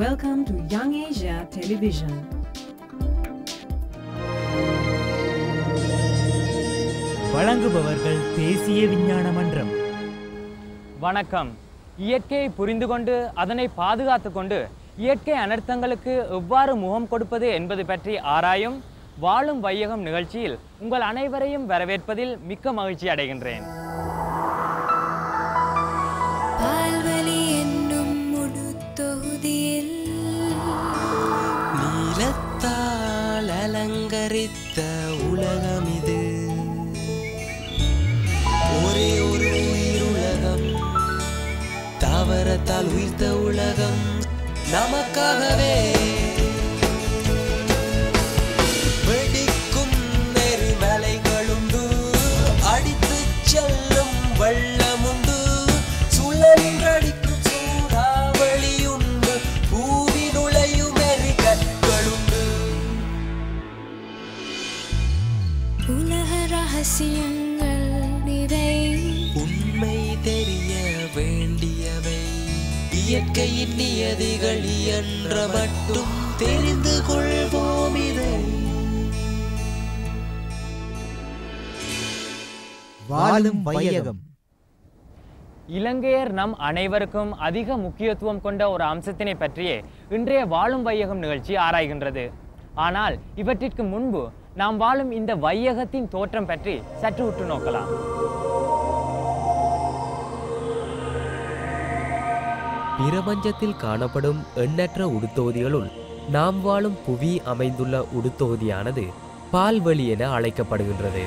Welcome to Young Asia Television. வழங்குபவர்கள் தேசிய விஞ்ஞான மன்றம். வணக்கம். இயற்கையை புரிந்து கொண்டு அதனை பாதுகாத்து கொண்டு இயற்கை அனர்த்தங்களுக்கு எவ்வாறு முகம் கொடுப்பது என்பது பற்றி ஆராயும் வாழும் வையகம் நிகழ்ச்சியில் உங்கள் அனைவரையும் வரவேற்பதில் மிக்க மகிழ்ச்சி அடைகின்றேன். அலங்கரித்த உலகம் இது ஒரே ஒரு உயிர் உலகம் தாவரத்தால் உயிர்த்த உலகம் நமக்காகவே. ரகசியங்கள் நிறை உண்மை தெரிய வேண்டியவை. இயற்கையின் நியதிகள் இயன்ற மட்டும் தெரிந்து கொள்வோம் இதை. வாழும் வையகம். இலங்கையர் நம் அனைவருக்கும் அதிக முக்கியத்துவம் கொண்ட ஒரு அம்சத்தினை பற்றியே இன்றைய வாழும் வையகம் நிகழ்ச்சி ஆராய்கின்றது. ஆனால் இவற்றிற்கு முன்பு நாம் வாழும் இந்த வையகத்தின் தோற்றம் பற்றி சற்று உற்று நோக்கலாம். பிரபஞ்சத்தில் காணப்படும் எண்ணற்ற உடுத்தொகுதிகளுள் நாம் வாழும் புவி அமைந்துள்ள உடுத்தொகுதியானது பால்வழி என அழைக்கப்படுகின்றது.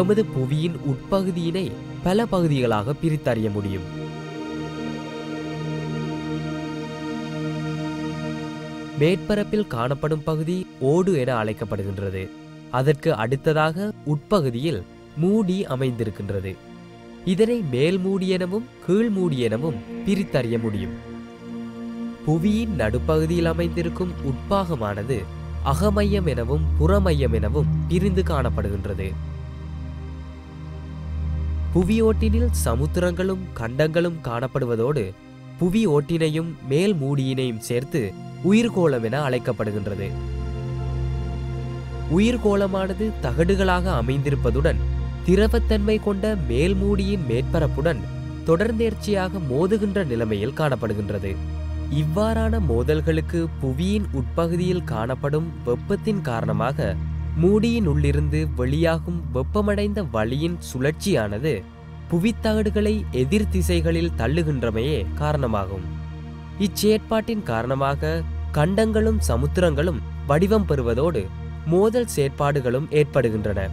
எமது புவியின் உட்பகுதியினை பல பகுதிகளாக பிரித்தறிய முடியும்? மேற்பரப்பில் காணப்படும் பகுதி ஓடு என அழைக்கப்படுகின்றது. அதற்கு அடுத்ததாக உட்பகுதியில் மூடி அமைந்திருக்கின்றது. இதனை மேல் மூடி எனவும் கீழ் மூடி எனவும் பிரித்தறிய முடியும். புவியின் நடுப்பகுதியில் அமைந்திருக்கும் உட்பாகமானது அகமையம் எனவும் புறமையம் எனவும் பிரிந்து காணப்படுகின்றது. புவி ஓட்டினில் சமுத்திரங்களும் கண்டங்களும் காணப்படுவதோடு புவி ஓட்டினையும் மேல் மூடியினையும் சேர்த்து உயிர்கோளம் என அழைக்கப்படுகின்றது. உயிர்கோளமானது தகடுகளாக அமைந்திருப்பதுடன் திரவத்தன்மை கொண்ட மேல்மூடியின் மேற்பரப்புடன் தொடர்ந்தேர்ச்சியாக மோதுகின்ற நிலைமையில் காணப்படுகின்றது. இவ்வாறான மோதல்களுக்கு புவியின் உட்பகுதியில் காணப்படும் வெப்பத்தின் காரணமாக மூடியின் உள்ளிருந்து வெளியாகும் வெப்பமடைந்த வழியின் சுழற்சியானது புவித்தகடுகளை எதிர் திசைகளில் தள்ளுகின்றமையே காரணமாகும். இச்செயற்பாட்டின் காரணமாக கண்டங்களும் சமுத்திரங்களும் வடிவம் பெறுவதோடு மோதல் செயற்பாடுகளும் ஏற்படுகின்றன.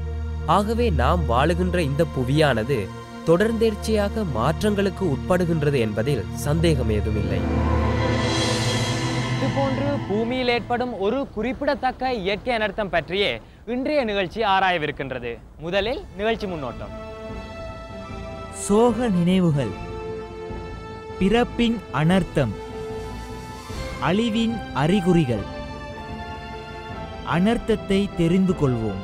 ஆகவே நாம் வாழுகின்ற இந்த புவியானது தொடர்ந்தேர்ச்சியாக மாற்றங்களுக்கு உட்படுகின்றது என்பதில் சந்தேகம் ஏதுமில்லை. இதுபோன்று பூமியில் ஏற்படும் ஒரு குறிப்பிடத்தக்க இயற்கை அனர்த்தம் பற்றியே இன்றைய நிகழ்ச்சி ஆராயவிருக்கின்றது. முதலில் நிகழ்ச்சி முன்னோட்டம். சோக நினைவுகள். பிறப்பின் அனர்த்தம். அழிவின் அறிகுறிகள். அனர்த்தத்தை தெரிந்து கொள்வோம்.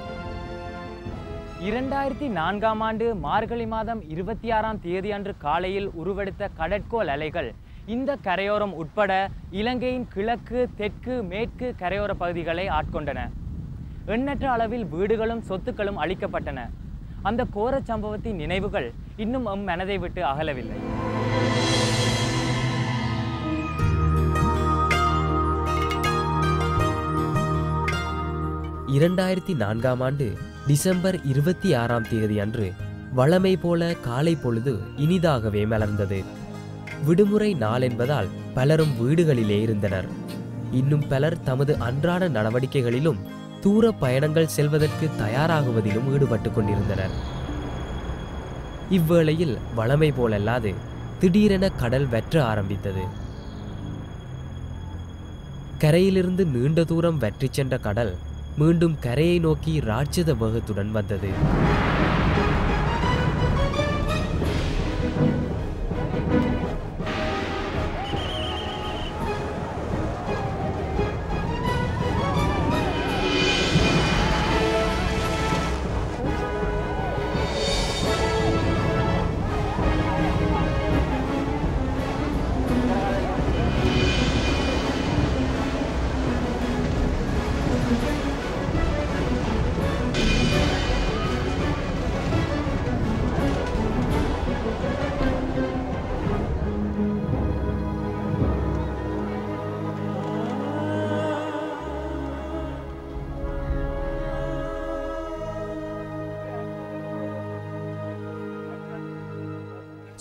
இரண்டாயிரத்தி நான்காம் ஆண்டு மார்கழி மாதம் இருபத்தி ஆறாம் தேதி அன்று காலையில் உருவெடுத்த கடற்கோள் அலைகள் இந்த கரையோரம் உட்பட இலங்கையின் கிழக்கு தெற்கு மேற்கு கரையோர பகுதிகளை ஆட்கொண்டன. எண்ணற்ற அளவில் வீடுகளும் சொத்துக்களும் அழிக்கப்பட்டன. அந்த கோர சம்பவத்தின் நினைவுகள் இன்னும் அம் மனதை விட்டு அகலவில்லை. இரண்டாயிரத்தி நான்காம் ஆண்டு டிசம்பர் இருபத்தி ஆறாம் தேதி அன்று வளமை போல காலை பொழுது இனிதாகவே மலர்ந்தது. விடுமுறை நாள் என்பதால் பலரும் வீடுகளிலே இருந்தனர். இன்னும் பலர் தமது அன்றாட நடவடிக்கைகளிலும் தூர பயணங்கள் செல்வதற்கு தயாராகுவதிலும் ஈடுபட்டு கொண்டிருந்தனர். இவ்வேளையில் வளமை போலல்லாது திடீரென கடல் வெற்ற ஆரம்பித்தது. கரையிலிருந்து நீண்ட தூரம் வெற்றி சென்ற கடல் மீண்டும் கரையை நோக்கி ராட்சத வேகத்துடன் வந்தது.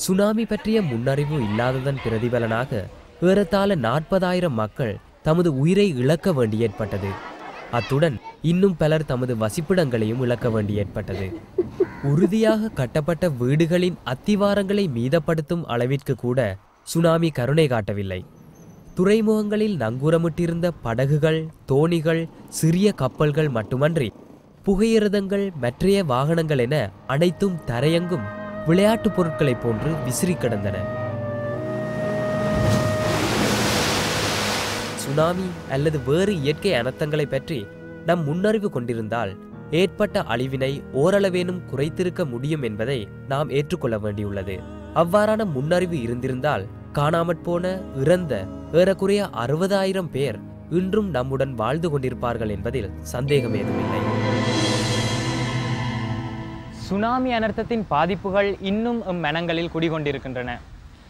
சுனாமி பற்றிய முன்னறிவு இல்லாததன் பிரதிபலனாக ஏறத்தாழ நாற்பதாயிரம் மக்கள் தமது உயிரை இழக்க வேண்டி ஏற்பட்டது அத்துடன் இன்னும் பலர் தமது வசிப்பிடங்களையும் இழக்க வேண்டி ஏற்பட்டது உறுதியாக கட்டப்பட்ட வீடுகளின் அத்திவாரங்களை மீதப்படுத்தும் அளவிற்கு கூட சுனாமி கருணை காட்டவில்லை. துறைமுகங்களில் நங்கூரமிட்டிருந்த படகுகள் தோணிகள் சிறிய கப்பல்கள் மட்டுமன்றி புகையிரதங்கள் மற்றைய வாகனங்கள் என அனைத்தும் தரையெங்கும் விளையாட்டுப் பொருட்களைப் போன்று விசிறி கிடந்தன. சுனாமி அல்லது வேறு இயற்கை அனர்த்தங்களை பற்றி நம் முன்னறிவு கொண்டிருந்தால் ஏற்பட்ட அழிவினை ஓரளவேனும் குறைத்திருக்க முடியும் என்பதை நாம் ஏற்றுக்கொள்ள வேண்டியுள்ளது. அவ்வாறான முன்னறிவு இருந்திருந்தால் காணாமற் போன இறந்த ஏறக்குறைய அறுபதாயிரம் பேர் இன்றும் நம்முடன் வாழ்ந்து கொண்டிருப்பார்கள் என்பதில் சந்தேகம் ஏதுமில்லை. சுனாமி அனர்த்தத்தின் பாதிப்புகள் இன்னும் எம் மனங்களில் குடிகொண்டிருக்கின்றன.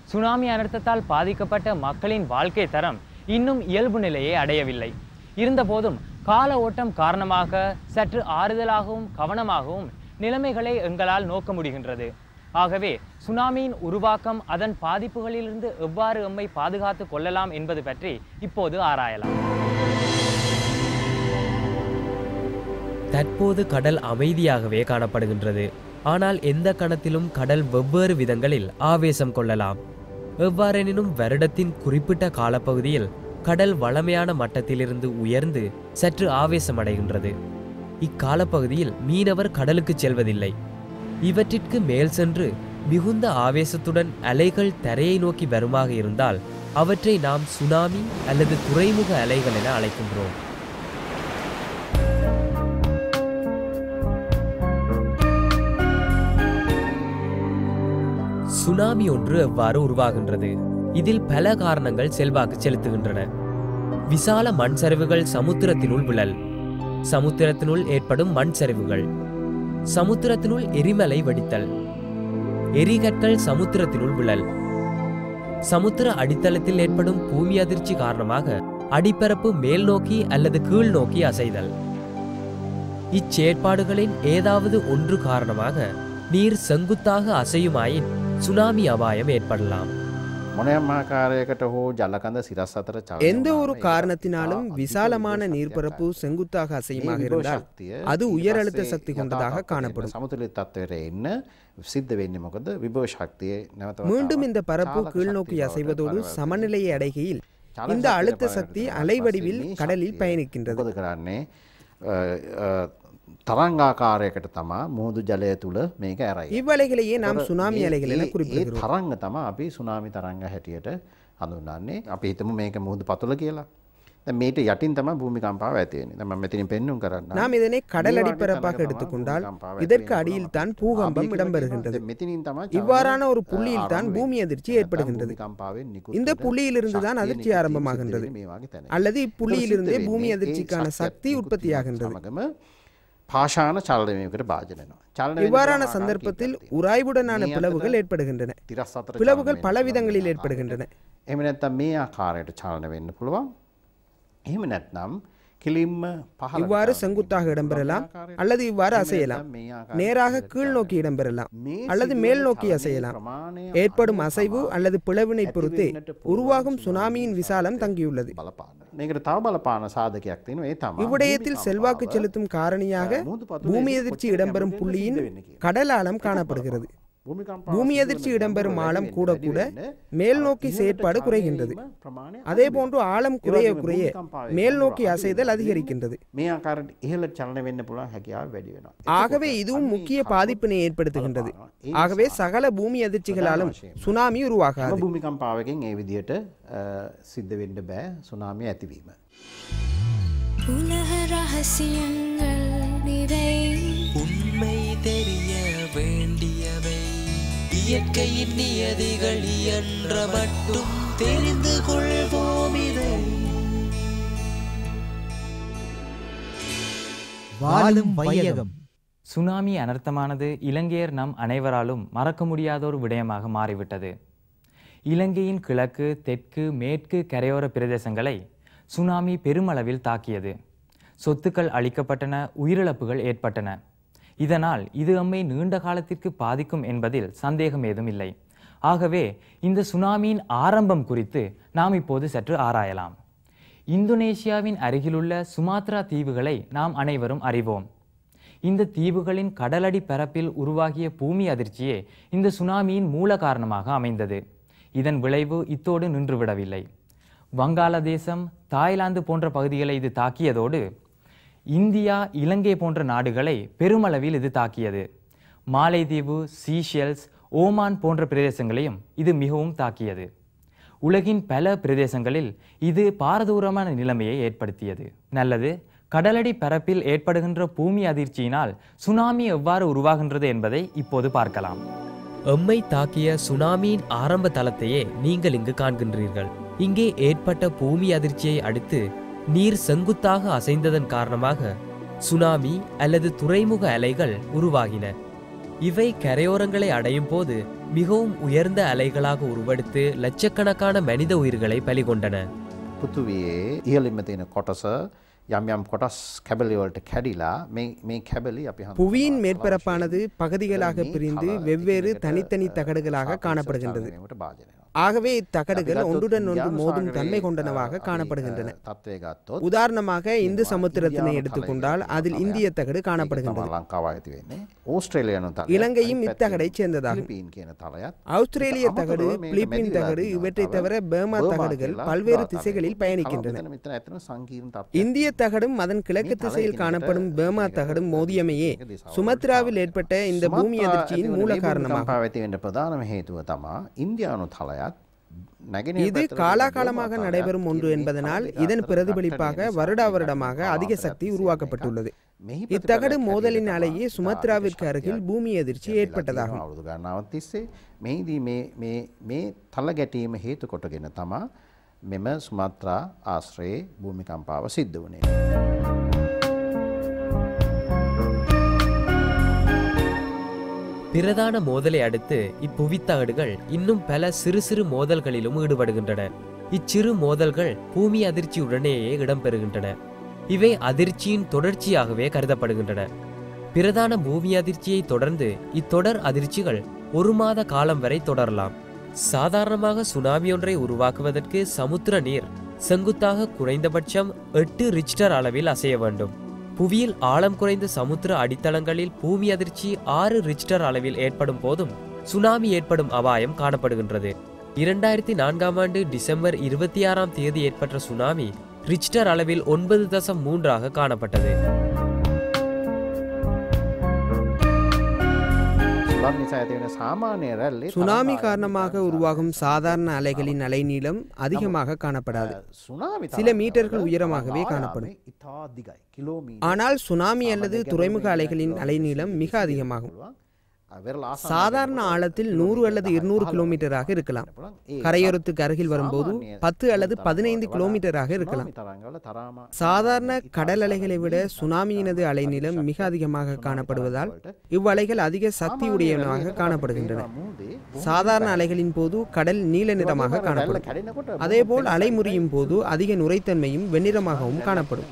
சுனாமி அனர்த்தத்தால் பாதிக்கப்பட்ட மக்களின் வாழ்க்கை தரம் இன்னும் இயல்பு நிலையை அடையவில்லை. இருந்தபோதும் கால ஓட்டம் காரணமாக சற்று ஆறுதலாகவும் கவனமாகவும் நிலைமைகளை எங்களால் நோக்க முடிகின்றது. ஆகவே சுனாமியின் உருவாக்கம் அதன் பாதிப்புகளிலிருந்து எவ்வாறு எம்மை பாதுகாத்துக் கொள்ளலாம் என்பது பற்றி இப்போது ஆராயலாம். தற்போது கடல் அமைதியாகவே காணப்படுகின்றது. ஆனால் எந்த கணத்திலும் கடல் வெவ்வேறு விதங்களில் ஆவேசம் கொள்ளலாம். எவ்வாறெனினும் வருடத்தின் குறிப்பிட்ட காலப்பகுதியில் கடல் வளமையான மட்டத்திலிருந்து உயர்ந்து சற்று ஆவேசமடைகின்றது. இக்காலப்பகுதியில் மீனவர் கடலுக்கு செல்வதில்லை. இவற்றிற்கு மேல் சென்று மிகுந்த ஆவேசத்துடன் அலைகள் தரையை நோக்கி வருமாக இருந்தால் அவற்றை நாம் சுனாமி அல்லது துறைமுக அலைகள் என அழைக்கின்றோம். சுனாமி ஒன்று எவ்வாறு உருவாகின்றது. இதில் பல காரணங்கள் செல்வாக்கு செலுத்துகின்றன. விசால மண் சரிவுகள் சமுத்திரத்தினுள் விழல். சமுத்திரத்தினுள் ஏற்படும் மண் சரிவுகள் சமுத்திரத்தினுள் எரிமலை வெடித்தல். எரிகற்கள் சமுத்திரத்தினுள் விழல். சமுத்திர அடித்தளத்தில் ஏற்படும் பூமி அதிர்ச்சி காரணமாக அடிப்பரப்பு மேல் நோக்கி அல்லது கீழ் நோக்கி அசைதல். இச்செயற்பாடுகளின் ஏதாவது ஒன்று காரணமாக நீர் செங்குத்தாக அசையுமாயின் சுனாமி அபாயம் ஏற்படலாம் எந்த ஒரு காரணத்தினாலும் விசாலமான நீர்ப்பரப்பு செங்குத்தாக அசையமாக இருந்தால் அது உயர் அழுத்த சக்தி கொண்டதாக காணப்படும் மீண்டும் இந்த பரப்பு கீழ்நோக்கி அசைவதோடு சமநிலையை அடைகையில் இந்த அழுத்த சக்தி அலைவடிவில் கடலில் பயணிக்கின்றது මොකද කරන්නේ අ, අ, තරංගාකාරයකට තමා මුහුදු ජලය තුළ මේක ඇරයි இவ்வலைகளையே நாம் එතකොට சுனாமி ඒ- அலைகள் என ඒ- ඒ குறிப்பிடுகிறோம் තරංග තම අපි සුනාමි තරංග හැටියට හඳුන්න්නේ අපි හිතම මේක මුහුදු පතුල කියලා දැන් මේට යටින් තම භූමිකම්පාව ඇතිවෙන තම මෙතිනින් පෙන්නුම් කරන්න நாம் இதனை கடல் அடிப்பரப்பாக எடுத்துக்கொண்டால் இதற்கு அடியில் தான் பூகம்பம் இடம்பெறுகின்றது இவ்வாறான ஒரு புள்ளியில் தான் பூமி அதிர்ச்சி ஏற்படுகின்றது இந்த புள்ளியிலிருந்து தான் அதிர்ச்சி ஆரம்பமாகின்றது அல்லது இப்புள்ளியிலிருந்தே பூமி அதிர்ச்சிக்கான சக்தி உற்பத்தியாகின்றது පාශාන චල්ලමයකට භාජනනවා இவ்வாறான சந்தர்ப்பத்தில் உராய்வுடனான பிளவுகள் ஏற்படுகின்றன பிளவுகள் பல விதங்களில் ஏற்படுகின்றன එම නැත්තම් මේ ආකාරයට චලන වෙන්න පුළුවන් එහෙම නැත්නම් කිලින්ම පහළ இவ்வாறு செங்குத்தாக இடம்பெறலாம் அல்லது இவ்வாறு அசையலாம். நேராக கீழ் நோக்கி இடம்பெறலாம் அல்லது மேல் நோக்கி அசையலாம். ஏற்படும் அசைவு அல்லது பிளவினை பொறுத்து உருவாகும் சுனாமியின் விசாலம் தங்கியுள்ளது. இவ்விடயத்தில் செல்வாக்கு செலுத்தும் காரணியாக பூமி எதிர்ச்சி இடம்பெறும் புள்ளியின் கடல் ஆழம் காணப்படுகிறது. பூமி அதிர்ச்சி இடம்பெறும் ஆழம் கூட கூட மேல் நோக்கி செயற்பாடு குறைகின்றது. அதே போன்று ஆழம் குறைய குறைய மேல் நோக்கி அசைதல் அதிகரிக்கின்றது. ஆகவே இதுவும் முக்கிய பாதிப்பினை ஏற்படுத்துகின்றது. ஆகவே சகல பூமி அதிர்ச்சிகளாலும் சுனாமி உருவாகாது. பூமிகம்பாவகம் ஏ விதியிட்ட சித்த வேண்டும் சுனாமி அதிவீம உலக ரகசியங்கள் நிறை உண்மை தெரிய வேண்டும். இயற்கையின் நியதிகள் இயன்ற மட்டும் தெரிந்து கொள்வோம் இதை. வாழும் வையகம். சுனாமி அனர்த்தமானது இலங்கையர் நம் அனைவராலும் மறக்க முடியாத ஒரு விடயமாக மாறிவிட்டது. இலங்கையின் கிழக்கு தெற்கு மேற்கு கரையோர பிரதேசங்களை சுனாமி பெருமளவில் தாக்கியது. சொத்துக்கள் அழிக்கப்பட்டன உயிரிழப்புகள் ஏற்பட்டன. இதனால் இது நம்மை நீண்ட காலத்திற்கு பாதிக்கும் என்பதில் சந்தேகம் ஏதும் இல்லை. ஆகவே இந்த சுனாமியின் ஆரம்பம் குறித்து நாம் இப்போது சற்று ஆராயலாம். இந்தோனேசியாவின் அருகிலுள்ள சுமாத்ரா தீவுகளை நாம் அனைவரும் அறிவோம். இந்த தீவுகளின் கடலடி பரப்பில் உருவாகிய பூமி அதிர்ச்சியே இந்த சுனாமியின் மூல காரணமாக அமைந்தது. இதன் விளைவு இத்தோடு நின்றுவிடவில்லை. வங்காளதேசம் தாய்லாந்து போன்ற பகுதிகளை இது தாக்கியதோடு இந்தியா இலங்கை போன்ற நாடுகளை பெருமளவில் இது தாக்கியது மாலைதீவு சீஷெல்ஸ் ஓமான் போன்ற பிரதேசங்களையும் இது மிகவும் தாக்கியது. உலகின் பல பிரதேசங்களில் இது பாரதூரமான நிலைமையை ஏற்படுத்தியது. நல்லது கடலடி பரப்பில் ஏற்படுகின்ற பூமி அதிர்ச்சியினால் சுனாமி எவ்வாறு உருவாகின்றது என்பதை இப்போது பார்க்கலாம். எம்மை தாக்கிய சுனாமியின் ஆரம்ப தளத்தையே நீங்கள் இங்கு காண்கின்றீர்கள். இங்கே ஏற்பட்ட பூமி அதிர்ச்சியை அடுத்து நீர் செங்குத்தாக அசைந்ததன் காரணமாக சுனாமி அல்லது துறைமுக அலைகள் உருவாகின. இவை கரையோரங்களை அடையும் போது மிகவும் உயர்ந்த அலைகளாக உருவெடுத்து லட்சக்கணக்கான மனித உயிர்களை பலிகொண்டன புத்துவியே இயலிமத்தின கோட்டச புவியின் மேற்பரப்பானது பகுதிகளாக பிரிந்து வெவ்வேறு தனித்தனி தகடுகளாக காணப்படுகின்றது ஆகவே இத்தகடுகள் ஒன்றுடன் ஒன்று மோதும் தன்மை கொண்டனவாக காணப்படுகின்றன. உதாரணமாக இந்து சமுத்திரத்தினை எடுத்துக்கொண்டால் அதில் இந்திய தகடு காணப்படுகின்றன இலங்கையும் இத்தகடை சேர்ந்ததாக ஆஸ்திரேலிய தகடு பிலிப்பின் தகடு இவற்றை தவிர பேமா தகடுகள் பல்வேறு திசைகளில் பயணிக்கின்றன. இந்திய தகடும் அதன் கிழக்கு திசையில் காணப்படும் பேமா தகடும் மோதியமையே சுமத்ராவில் ஏற்பட்ட இந்த பூமி அதிர்ச்சியின் மூல காரணமாக இந்தியானு தலயா இது පැත්තට காலாகாலமாக තියෙන நடைபெறும் ஒன்று මේ என்பதனால் කබලික இதன் අතර பிரதிபலிப்பாக කට්ටඩිය வருடா නිසා வருடமாக මේක அதிக சக்தி ආවරණයක් உருவாக்கப்பட்டுள்ளது මෙහි இத்தகடு ප්‍රතිඵලයක් மோதலின் හැටියට அலையே තමා சுமத்ராவிற்கு ආර්ථික அருகில் ශක්තියක් பூமி அதிர்ச்சி ලැබිලා ஏற்பட்டதாகும் තියෙනවා අවුරුදු ගණනාවක් තිස්සේ මෙහිදී මේ මේ මේ තල ගැටීම හේතු කොටගෙන තමා මෙම සුමත්‍රා ආශ්‍රයේ භූමිකම්පාව සිද්ධ වුණේ. பிரதான மோதலை அடுத்து இப்புவித்தாடுகள் இன்னும் பல சிறு சிறு மோதல்களிலும் ஈடுபடுகின்றன. இச்சிறு மோதல்கள் பூமி அதிர்ச்சியுடனேயே இடம்பெறுகின்றன. இவை அதிர்ச்சியின் தொடர்ச்சியாகவே கருதப்படுகின்றன. பிரதான பூமி அதிர்ச்சியை தொடர்ந்து இத்தொடர் அதிர்ச்சிகள் ஒரு மாத காலம் வரை தொடரலாம். சாதாரணமாக சுனாமி ஒன்றை உருவாக்குவதற்கு சமுத்திர நீர் செங்குத்தாக குறைந்தபட்சம் எட்டு ரிச்டர் அளவில் அசைய வேண்டும். புவியில் ஆழம் குறைந்த சமுத்திர அடித்தளங்களில் பூமி அதிர்ச்சி ஆறு ரிச்டர் அளவில் ஏற்படும் போதும் சுனாமி ஏற்படும் அபாயம் காணப்படுகின்றது. இரண்டாயிரத்தி நான்காம் ஆண்டு டிசம்பர் இருபத்தி ஆறாம் தேதி ஏற்பட்ட சுனாமி ரிச்டர் அளவில் ஒன்பது தசம் மூன்றாக காணப்பட்டது. சுனாமி காரணமாக உருவாகும் சாதாரண அலைகளின் அலைநீளம் அதிகமாக காணப்படாது. சில மீட்டர்கள் உயரமாகவே காணப்படும். ஆனால் சுனாமி அல்லது துறைமுக அலைகளின் அலைநீளம் மிக அதிகமாகும். சாதாரண ஆழத்தில் நூறு அல்லது இருநூறு கிலோமீட்டராக இருக்கலாம். கரையோரத்துக்கு அருகில் வரும்போது பத்து அல்லது பதினைந்து கிலோமீட்டராக இருக்கலாம். சாதாரண கடல் அலைகளை விட சுனாமியினது அலைநீளம் மிக அதிகமாக காணப்படுவதால் இவ்வலைகள் அதிக சக்தியுடையனவாக காணப்படுகின்றன. சாதாரண அலைகளின் போது கடல் நீல நிறமாக காணப்படும். அதேபோல் அலை முறியும் போது அதிக நுரைத்தன்மையும் வெண்ணிறமாகவும் காணப்படும்.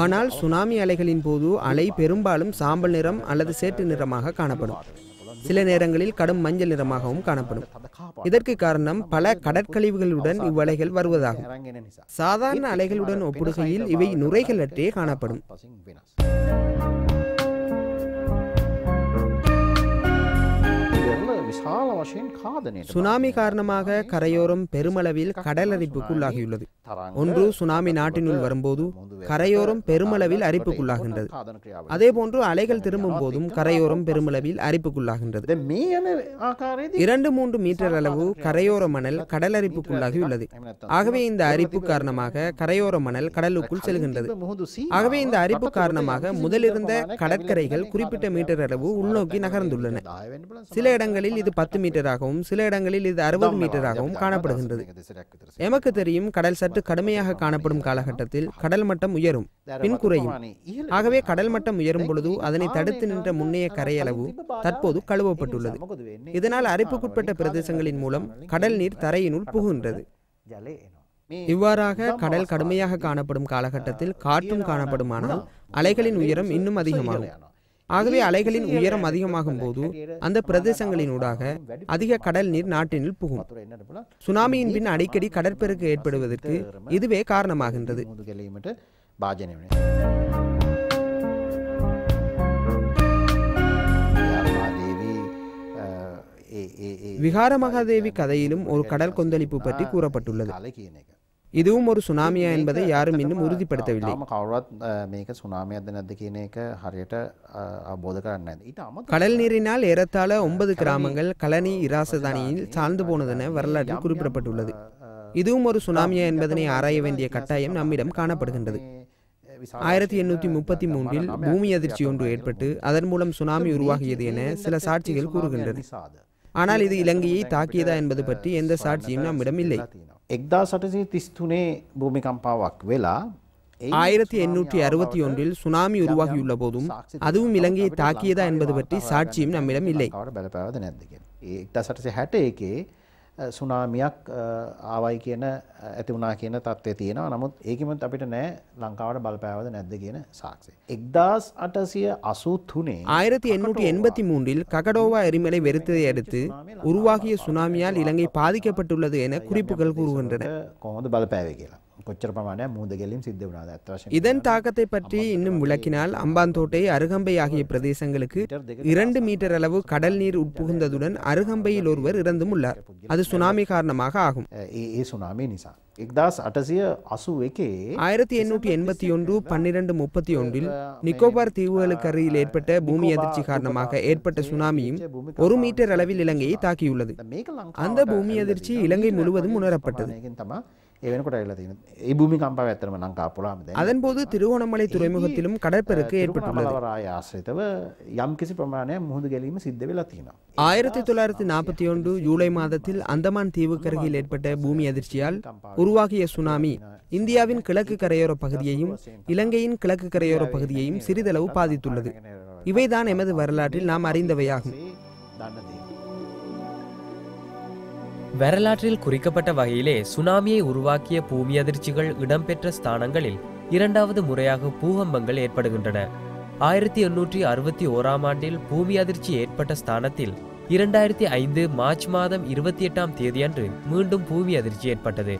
ஆனால் சுனாமி அலைகளின் போது அலை பெரும்பாலும் சாம்பல் நிறம் அல்லது சேற்று நிறமாக காணப்படும். சில நேரங்களில் கடும் மஞ்சள் நிறமாகவும் காணப்படும். இதற்கு காரணம் பல கடற்கழிவுகளுடன் இவ்வலைகள் வருவதாகும். சாதாரண அலைகளுடன் ஒப்பிடுகையில் இவை நுரைகளற்றே காணப்படும். විශාල වශයෙන් කාදනයට சுனாமி காரணமாக கரையோரம் பெருமளவில் கடலரிப்புக்குள்ளாகியுள்ளது ஒன்று சுனாமி நாட்டினுள் வரும்போது கரையோரம் பெருமளவில் அரிப்புக்குள்ளாகின்றது அதேபோன்று அலைகள் திரும்பும் போதும் கரையோரம் பெருமளவில் அரிப்புக்குள்ளாகின்றது ද මේ යන ආකාරයේදී இரண்டு மூன்று மீட்டர் அளவு கரையோர மணல் கடலரிப்புக்குள்ளாகியுள்ளது ஆகவே இந்த அரிப்பு காரணமாக கரையோர மணல் கடலுக்குள் செல்கின்றது මුහුදු සී ஆகவே இந்த அரிப்பு காரணமாக முதலிருந்த கடற்கரைகள் குறிப்பிட்ட மீட்டர் அளவு உள்நோக்கி நகர்ந்துள்ளன சில இடங்களில் இது பத்து மீட்டராகவும் சில இடங்களில் இது அறுபது மீட்டராகவும் காணப்படுகின்றது. எமக்கு தெரியும் கடல் சற்று கடுமையாக காணப்படும் காலகட்டத்தில் கடல் மட்டம் உயரும் பின் குறையும். ஆகவே கடல் மட்டம் உயரும் பொழுது அதனை தடுத்து நின்ற முன்னைய கரையளவு தற்போது கழுவப்பட்டுள்ளது. இதனால் அரிப்புக்குட்பட்ட பிரதேசங்களின் மூலம் கடல் நீர் தரையினுள் புகுகின்றது. இவ்வாறாக கடல் கடுமையாக காணப்படும் காலகட்டத்தில் காற்றும் காணப்படுமானால் அலைகளின் உயரம் இன்னும் அதிகமாகும். ஆகவே அலைகளின் உயரம் அதிகமாகும் போது அந்த பிரதேசங்களின் ஊடாக அதிக கடல் நீர் நாட்டினில் புகும். சுனாமியின் பின் அடிக்கடி கடற்பெருக்கு ஏற்படுவதற்கு இதுவே காரணமாகின்றது. விகார மகாதேவி கதையிலும் ஒரு கடல் கொந்தளிப்பு பற்றி கூறப்பட்டுள்ளது. இதுவும் ஒரு சுனாமியா என்பதை யாரும் இன்னும் உறுதிப்படுத்தவில்லை கடல் நீரினால் ஏறத்தாழ ஒன்பது கிராமங்கள் கலனி இராசதானியில் சார்ந்து போனதென வரலாற்றில் குறிப்பிடப்பட்டுள்ளது இதுவும் ஒரு சுனாமியா என்பதனை ஆராய வேண்டிய கட்டாயம் நம்மிடம் காணப்படுகின்றது ஆயிரத்தி எண்ணூற்றி முப்பத்தி மூன்றில் பூமி அதிர்ச்சி ஒன்று ஏற்பட்டு அதன் மூலம் சுனாமி உருவாகியது என சில சாட்சிகள் கூறுகின்றன ஆனால் இது இலங்கையை தாக்கியதா என்பது பற்றி எந்த சாட்சியும் நம்மிடம் இல்லை එක්දා සටසී තිස්තුනේ භූමිකම්පාවක් වෙලා ඒ ஆயிரத்தி எண்ணூற்றி அறுபத்தி ஒன்றில் சுனாமி உருவாகியுள்ள போதும் அதுவும் இலங்கையை தாக்கியதா என்பது பற்றி சாட்சியும் நம்மிடம் இல்லை කවට බලපෑවද නැද්ද කිය. එක්දා සටසේ හැට එකේ සුනාමියක් ආවයි කියන ඇති වුණා කියන තත්ත්වය තියෙනවා නමුත් ඒකමත් අපිට නෑ ලංකාවට බලපෑවද නැද්ද කියන සාක්ෂි. එක්දස් අටසිය අසූත් තුනේ ஆயிரத்தி எண்ணூற்றி எண்பத்தி மூன்றில் ககடோவா எரிமலை வெறுத்ததை அடுத்து உருவாகிய சுனாமியால் இலங்கை பாதிக்கப்பட்டுள்ளது என குறிப்புகள் கூறுகின்றன කොහොද බලපෑවේ කියලා කොච්චර ප්‍රමාණය මුද ගැලින් සිද්ධ වුණාද ඇත්වශ இதன் தாக்கத்தை பற்றி இன்னும் விளக்கினால் அம்பாந்தோட்டை அருகம்பை ஆகிய பிரதேசங்களுக்கு இரண்டு மீட்டர் அளவு கடல் நீர் உட்புகுந்ததுடன் அருகம்பையில் ஒருவர் இறந்தும் உள்ளார் அது சுனாமி காரணமாக ஆகும் ඒ ඒ සුනාමී නිසා. එක්දස් අටසිය අසු එකේ ஆயிரத்தி எண்ணூற்றி எண்பத்தி ஒன்று பன்னிரண்டு முப்பத்தி ஒன்றில் நிக்கோபார் தீவுகளுக்கு அருகில் ஏற்பட்ட பூமி அதிர்ச்சி காரணமாக ஏற்பட்ட சுனாமியும் ஒரு மீட்டர் அளவில் இலங்கையை தாக்கியுள்ளது මේක ලංකාවට அந்த பூமி அதிர்ச்சி இலங்கை முழுவதும் உணரப்பட்டது எவனுக்கூட பூமி திருவோணமலை துறைமுகத்திலும் கடற்பெருக்கு ஏற்பட்டுள்ளது. ஆயிரத்தி தொள்ளாயிரத்தி நாற்பத்தி ஒன்று ஜூலை மாதத்தில் அந்தமான் தீவுக்கருகில் ஏற்பட்ட பூமி அதிர்ச்சியால் உருவாகிய சுனாமி இந்தியாவின் கிழக்கு கரையோர பகுதியையும் இலங்கையின் கிழக்கு கரையோர பகுதியையும் சிறிதளவு பாதித்துள்ளது இவைதான் எமது வரலாற்றில் நாம் அறிந்தவையாகும் வரலாற்றில் குறிக்கப்பட்ட வகையிலே சுனாமியை உருவாக்கிய பூமி அதிர்ச்சிகள் இடம்பெற்ற ஸ்தானங்களில் இரண்டாவது முறையாக பூகம்பங்கள் ஏற்படுகின்றன. ஆயிரத்தி எண்ணூற்றி அறுபத்தி ஓராம் ஆண்டில் பூமி அதிர்ச்சி ஏற்பட்ட ஸ்தானத்தில் இரண்டாயிரத்தி ஐந்து மார்ச் மாதம் இருபத்தி எட்டாம் தேதியன்று மீண்டும் பூமி அதிர்ச்சி ஏற்பட்டது.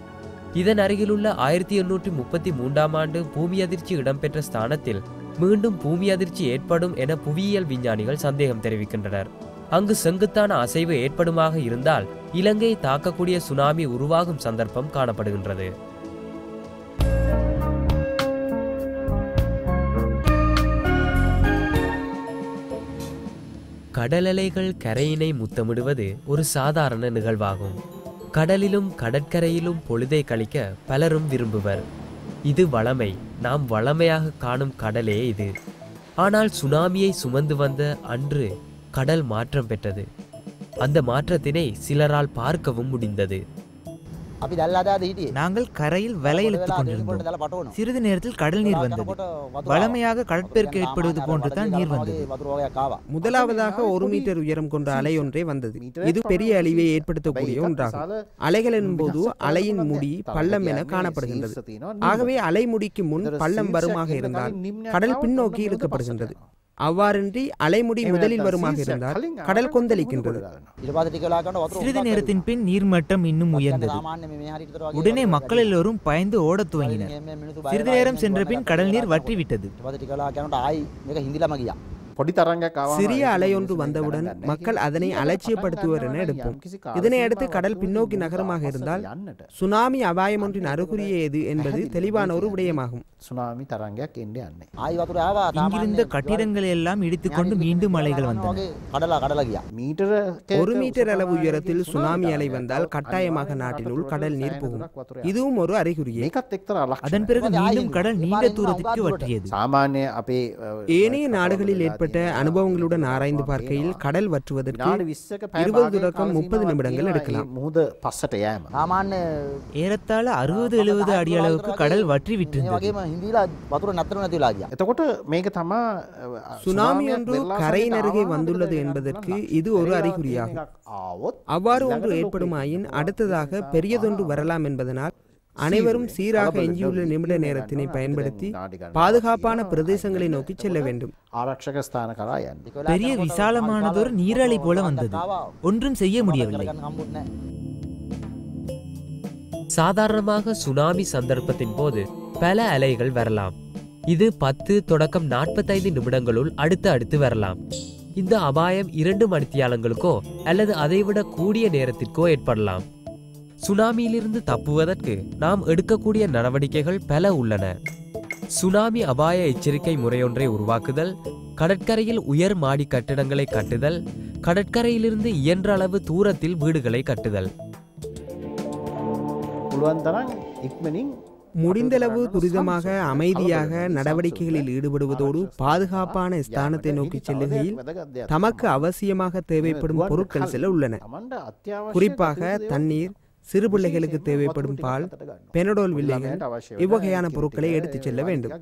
இதன் அருகிலுள்ள ஆயிரத்தி எண்ணூற்றி முப்பத்தி மூன்றாம் ஆண்டு பூமி அதிர்ச்சி இடம்பெற்ற ஸ்தானத்தில் மீண்டும் பூமி அதிர்ச்சி ஏற்படும் என புவியியல் விஞ்ஞானிகள் சந்தேகம் தெரிவிக்கின்றனர். அங்கு செங்குத்தான அசைவு ஏற்படுமாக இருந்தால் இலங்கையை தாக்கக்கூடிய சுனாமி உருவாகும் சந்தர்ப்பம் காணப்படுகின்றது. கடலலைகள் கரையினை முத்தமிடுவது ஒரு சாதாரண நிகழ்வாகும். கடலிலும் கடற்கரையிலும் பொழுதை கழிக்க பலரும் விரும்புவர். இது வளமை நாம் வளமையாக காணும் கடலே இது. ஆனால் சுனாமியை சுமந்து வந்த அன்று கடல் மாற்றம் பெற்றது. அந்த மாற்றத்தினை சிலரால் பார்க்கவும் முடிந்தது. நாங்கள் கரையில் வலையிழுத்துக் கொண்டிருந்தோம். சிறிது நேரத்தில் கடல் நீர் வந்தது. வளமையாக கடற்பெருக்கு ஏற்படுவது போன்றுதான் நீர் வந்தது. முதலாவதாக ஒரு மீட்டர் உயரம் கொண்ட அலை ஒன்றே வந்தது. இது பெரிய அழிவை ஏற்படுத்தக்கூடிய ஒன்றாகும். அலைகள் எனும்போது அலையின் முடி பள்ளம் என காணப்படுகின்றது. ஆகவே அலை முடிக்கு முன் பள்ளம் வருமாக இருந்தால் கடல் பின்னோக்கி இழுக்கப்படுகின்றது. அவ்வாறின்றி அலைமுடி முதலில் வருமாக இருந்தால் கடல் கொந்தளிக்கின்றது. சிறிது நேரத்தின் பின் நீர்மட்டம் இன்னும் உயர்ந்தது. உடனே மக்கள் எல்லோரும் பயந்து ஓடத் துவங்கினர். சிறிது நேரம் சென்ற பின் கடல் நீர் வற்றிவிட்டது. சிறிய அலையொன்று வந்தவுடன் மக்கள் அதனை அலட்சியப்படுத்துவர் என எடுப்போம். இதனை அடுத்து கடல் பின்னோக்கி நகரமாக இருந்தால் சுனாமி அபாயம் ஒன்றின் அருகுரிய எது என்பது தெளிவான ஒரு விடயமாகும். සුනාමි තරංගයක් එන්න යන්නේ. இங்கிருந்த கட்டிடங்களை எல்லாம் இடித்துக்கொண்டு மீண்டும் அலைகள் வந்தன මීටර ஒரு மீட்டர் அளவு உயரத்தில் சுனாமி அலை வந்தால் கட்டாயமாக நாட்டினுள் கடல் நீர் புகும் இதுவும் ஒரு அறிகுறியே මේකත් එක්තරා ලක්ෂණයක්. அதன் பிறகு மீண்டும் கடல் நீண்ட தூரத்திற்கு வற்றியது සාමාන්‍ය අපේ අ, ஏனைய நாடுகளில் ஏற்பட்ட அனுபவங்களுடன் ஆராய்ந்து பார்க்கையில் கடல் வற்றுவதற்கு විනාඩි 20ක පැය இருபது භාගයක தொடக்கம் කාල முப்பது සීමාවක් நிமிடங்கள் තියෙනවා எடுக்கலாம் ඒ මුහුද පස්සට යෑම. ஏறத்தாழ அறுபது எழுபது அடி அளவுக்கு கடல் வற்றி விட்டிருந்தது එතකොට මේක තමා சுனாமி ஒன்று கரையின் அருகே வந்துள்ளது என்பதற்கு இது ஒரு அறிகுறியாகும் ආවොත් அவ்வாறு ஒன்று ஏற்படுமாயின் அடுத்ததாக பெரியதொன்று வரலாம் என்பதனால் அனைவரும் சீராக எஞ்சியுள்ள நிமிட நேரத்தினை பயன்படுத்தி பாதுகாப்பான பிரதேசங்களை நோக்கி செல்ல வேண்டும் ආරක්ෂක ස්ථාන කරා යන්න. பெரிய விசாலமானதொரு நீராளி போல வந்தது ஒன்றும் செய்ய முடியவில்லை சாதாரணமாக சுனாமி சந்தர்ப்பத்தின் போது பல அலைகள் வரலாம் இது பத்து தொடக்கம் நாற்பத்தைந்து நிமிடங்களுள் அடுத்து அடுத்து வரலாம் இந்த அபாயம் இரண்டு மணித்தியாலங்களுக்கோ அல்லது அதைவிட கூடிய நேரத்திற்கோ ஏற்படலாம் சுனாமியிலிருந்து தப்புவதற்கு நாம் எடுக்கக்கூடிய நடவடிக்கைகள் பல உள்ளன சுனாமி அபாய எச்சரிக்கை முறையொன்றை உருவாக்குதல் கடற்கரையில் உயர் மாடி கட்டிடங்களை கட்டுதல் கடற்கரையிலிருந்து இயன்ற அளவு தூரத்தில் வீடுகளை கட்டுதல் පුළුවන් තරම් ඉක්මනින් முடிந்தளவு துரிதமாக அமைதியாக நடவடிக்கைகளில் ஈடுபடுவதோடு பாதுகாப்பான ஸ்தானத்தை நோக்கி செல்லுகையில் தமக்கு அவசியமாக தேவைப்படும் பொருட்கள் சில உள்ளன. குறிப்பாக தண்ணீர் சிறு பிள்ளைகளுக்கு தேவைப்படும் பால் பெனடோல் வில்லைகள் இவ்வகையான பொருட்களை எடுத்துச் செல்ல வேண்டும்.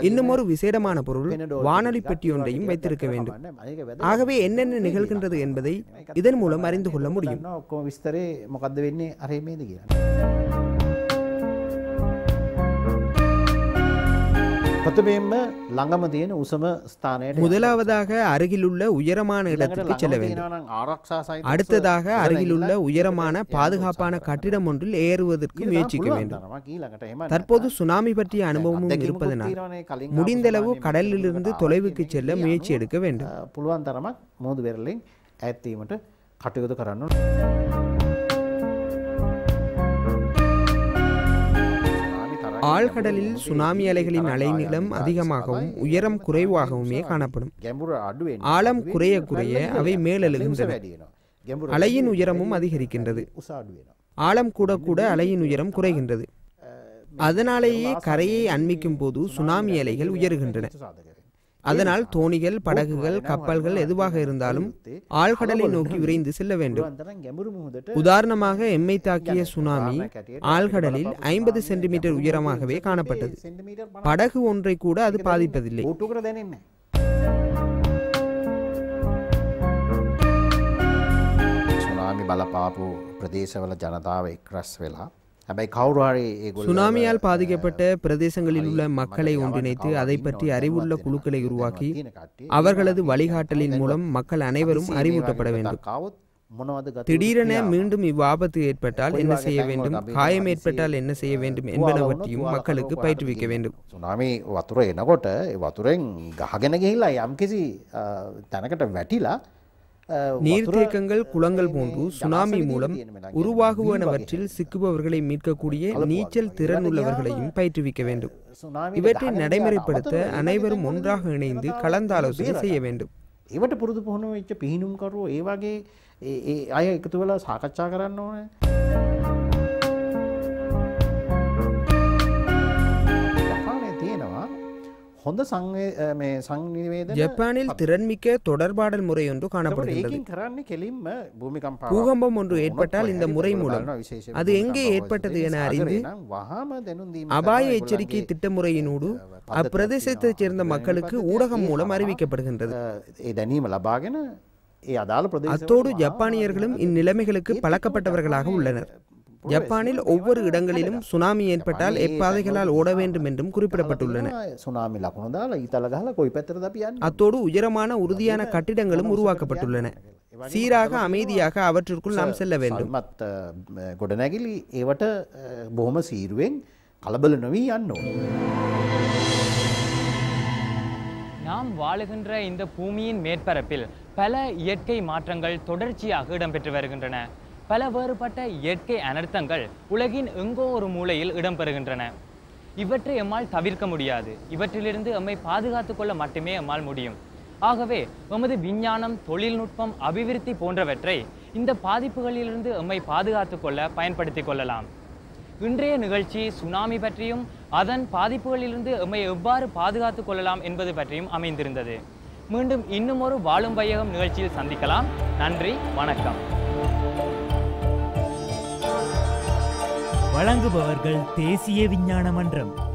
இன்னும் ஒரு விசேடமான பொருள் வானொலி பெட்டி ஒன்றையும் வைத்திருக்க வேண்டும். ஆகவே என்னென்ன நிகழ்கின்றது என்பதை இதன் மூலம் அறிந்து கொள்ள முடியும். ඔක්කොම විස්තරේ මොකක්ද වෙන්නේ අරේමේද කියලා. ප්‍රථමයෙන්ම ළඟම තියෙන උසම ස්ථානයට முதலாவதாக அருகிலுள்ள உயரமான இடத்துக்கு செல்ல வேண்டும் அடுத்ததாக அருகிலுள்ள உயரமான பாதுகாப்பான கட்டிடம் ஒன்றில் ஏறுவதற்கு முயற்சிக்க வேண்டும் தற்போது சுனாமி பற்றிய அனுபவமும் இருப்பதனால் முடிந்தளவு கடலிலிருந்து தொலைவுக்கு செல்ல முயற்சி எடுக்க வேண்டும் පුළුවන් තරමක් මෝද වෙරලින් ඇත්වීමට කටයුතු කරන්න ஆழ்கடலில் சுனாமி அலைகளின் அலைநீளம் அதிகமாகவும் உயரம் குறைவாகவுமே காணப்படும். ஆழம் குறைய குறைய அவை மேலெழுகின்றன. அலையின் உயரமும் அதிகரிக்கின்றது. ஆழம் கூட கூட அலையின் உயரம் குறைகின்றது. அதனாலேயே கரையை அண்மிக்கும் போது சுனாமி அலைகள் உயருகின்றன. அதனால் தோணிகள் படகுகள் கப்பல்கள் எதுவாக இருந்தாலும் ஆழ்கடலை நோக்கி விரைந்து செல்ல வேண்டும். உதாரணமாக எம்மை தாக்கிய சுனாமி ஆழ்கடலில் ஐம்பது சென்டிமீட்டர் உயரமாகவே காணப்பட்டது. படகு ஒன்றை கூட அது பாதிப்பதில்லை. சுனாமி பலபாபு பிரதேசவல ஜனதாவை கிரஸ் வெலா. சுனாமியால் பாதிக்கப்பட்ட பிரதேசங்களில் உள்ள மக்களை ஒன்றிணைத்து அதை பற்றி அறிவுள்ள குழுக்களை உருவாக்கி அவர்களது வழிகாட்டலின் மூலம் மக்கள் அனைவரும் அறிவூட்டப்பட வேண்டும். திடீரென மீண்டும் இவ்வாபத்து ஏற்பட்டால் என்ன செய்ய வேண்டும்? காயம் ஏற்பட்டால் என்ன செய்ய வேண்டும். என்பனவற்றையும் மக்களுக்கு பயிற்றுவிக்க வேண்டும். சுனாமி வத்துரை என்ன கோட்ட? வத்துரை வெட்டிலா? நீர்த்தேக்கங்கள் குளங்கள் போன்று சுனாமி மூலம் உருவாகுவனவற்றில் சிக்குபவர்களை மீட்கக்கூடிய நீச்சல் திறன் உள்ளவர்களையும் பயிற்றுவிக்க வேண்டும் සුනාමි இவற்றை நடைமுறைப்படுத்த அனைவரும் ஒன்றாக இணைந்து கலந்தாலோசனை செய்ய வேண்டும் ඒවට පුරුදු පුහුණු වෙච්ච පිහිනුම්කරුවෝ ඒ වගේ ඒ- ඒ අය එකතු වෙලා සාකච්ඡා කරන්න ඕන හොඳ සංවේ මේ සංනිවේදන ஜப்பானில் திறன்மிக்க தொடர்பாடல் முறை ஒன்று காணப்படுகின்றது ඒකින් කරන්නේ කෙලින්ම භූමිකම්පා பூகம்பம் ஒன்று ஏற்பட்டால் இந்த முறை மூலம் அது எங்கே ஏற்பட்டது என அறிந்து වහම දැනුන්දීම அபாய எச்சரிக்கை திட்டமுறையினூடு அப்பிரதேசத்தைச் சேர்ந்த மக்களுக்கு ஊடகம் மூலம் அறிவிக்கப்படுகின்றது ඒ දැනීම ලබාගෙන ඒ අදාළ ප්‍රදේශ அத்தோடு ஜப்பானியர்களும் இந்நிலைமைகளுக்கு பழக்கப்பட்டவர்களாக உள்ளனர் ஜப்பானில் ஒவ்வொரு இடங்களிலும் சுனாமி ஏற்பட்டால் எப்பாதைகளால் ஓட வேண்டும் என்றும் குறிப்பிடப்பட்டுள்ளன அத்தோடு உயரமான உறுதியான கட்டிடங்களும் உருவாக்கப்பட்டுள்ளன. சீராக அமைதியாக அவற்றிற்குள் நாம் செல்ல வேண்டும். கொடநகிலி ஏவட்ட பொம்ம சீர்வேன் கலபல நோவி நாம் வாழுகின்ற இந்த பூமியின் மேற்பரப்பில் பல இயற்கை மாற்றங்கள் தொடர்ச்சியாக இடம்பெற்று வருகின்றன. பல வேறுபட்ட இயற்கை அனர்த்தங்கள் உலகின் எங்கோ ஒரு மூலையில் இடம்பெறுகின்றன. இவற்றை எம்மால் தவிர்க்க முடியாது. இவற்றிலிருந்து எம்மை பாதுகாத்து கொள்ள மட்டுமே எம்மால் முடியும். ஆகவே எமது விஞ்ஞானம் தொழில்நுட்பம் அபிவிருத்தி போன்றவற்றை இந்த பாதிப்புகளிலிருந்து எம்மை பாதுகாத்து கொள்ள பயன்படுத்திக் கொள்ளலாம். இன்றைய நிகழ்ச்சி சுனாமி பற்றியும் அதன் பாதிப்புகளிலிருந்து எம்மை எவ்வாறு பாதுகாத்துக் கொள்ளலாம் என்பது பற்றியும் அமைந்திருந்தது. மீண்டும் இன்னும் ஒரு வாழும் வையகம் நிகழ்ச்சியில் சந்திக்கலாம். நன்றி வணக்கம். வழங்குபவர்கள் தேசிய விஞ்ஞான மன்றம்.